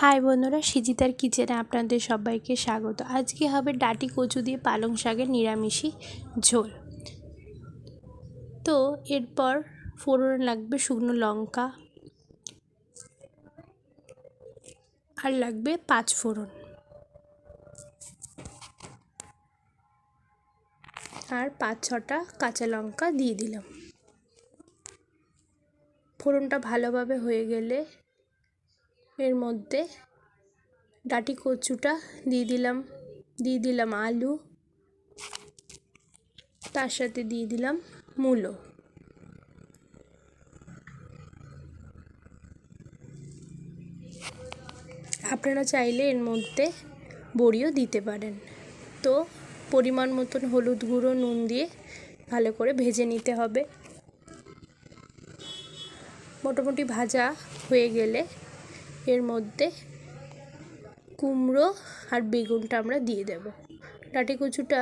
High বন্ধুরা, সিজিতার কিচেনে আপনাদের সবাইকে স্বাগত। আজকে হবে ডাটি কচু দিয়ে পালং শাকের নিরামিষি ঝোল। তো এরপর ফোড়ন লাগবে শুকনো লঙ্কা আর লাগবে পাঁচ ফোড়ন। আর পাঁচ ছটা কাঁচা লঙ্কা দিয়ে দিলাম। ফোড়নটা ভালোভাবে হয়ে গেলে এর মধ্যে ডাটি কচুটা দিয়ে দিলাম দিয়ে দিলাম আলু। তার সাথে দিয়ে দিলাম মূলো। আপনারা চাইলে এর মধ্যে বড়িও দিতে পারেন। তো পরিমাণ মতন হলুদ গুঁড়ো, নুন দিয়ে ভালো করে ভেজে নিতে হবে। মোটামুটি ভাজা হয়ে গেলে এর মধ্যে কুমড়ো আর বেগুনটা আমরা দিয়ে দেব। ডাঁটি কচুটা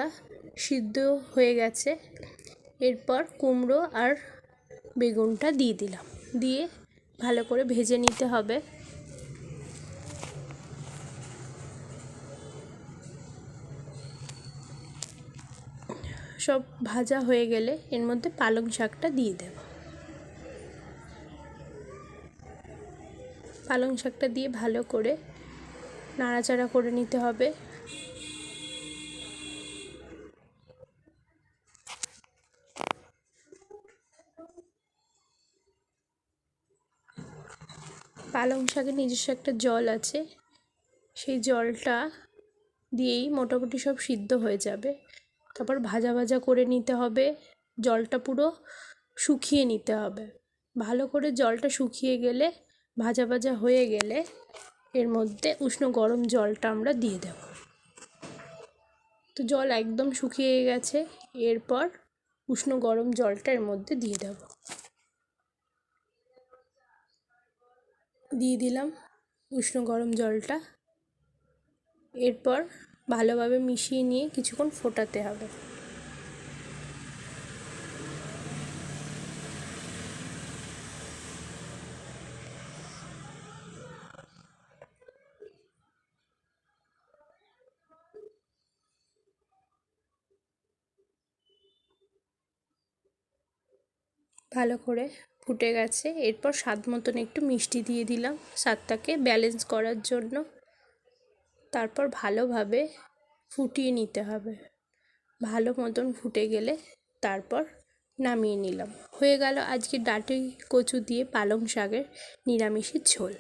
সিদ্ধ হয়ে গেছে। এরপর কুমড়ো আর বেগুনটা দিয়ে দিলাম। দিয়ে ভালো করে ভেজে নিতে হবে। সব ভাজা হয়ে গেলে এর মধ্যে পালং শাকটা দিয়ে দেব। পালং শাকটা দিয়ে ভালো করে নাড়াচাড়া করে নিতে হবে। পালং শাকের নিজস্ব একটা জল আছে, সেই জলটা দিয়েই মোটামুটি সব সিদ্ধ হয়ে যাবে। তারপর ভাজা ভাজা করে নিতে হবে, জলটা পুরো শুকিয়ে নিতে হবে। ভালো করে জলটা শুকিয়ে গেলে ভাজা ভাজা হয়ে গেলে এর মধ্যে উষ্ণ গরম জলটা আমরা দিয়ে দেব। তো জল একদম শুকিয়ে গেছে, এরপর উষ্ণ গরম জলটা এর মধ্যে দিয়ে দেব। দিয়ে দিলাম উষ্ণ গরম জলটা। এরপর ভালোভাবে মিশিয়ে নিয়ে কিছুক্ষণ ফোটাতে হবে। ভালো করে ফুটে গেছে। এরপর স্বাদ মতন একটু মিষ্টি দিয়ে দিলাম স্বাদটাকে ব্যালেন্স করার জন্য। তারপর ভালোভাবে ফুটিয়ে নিতে হবে। ভালো মতন ফুটে গেলে তারপর নামিয়ে নিলাম। হয়ে গেল আজকে ডাটি কচু দিয়ে পালং শাকের নিরামিষের ঝোল।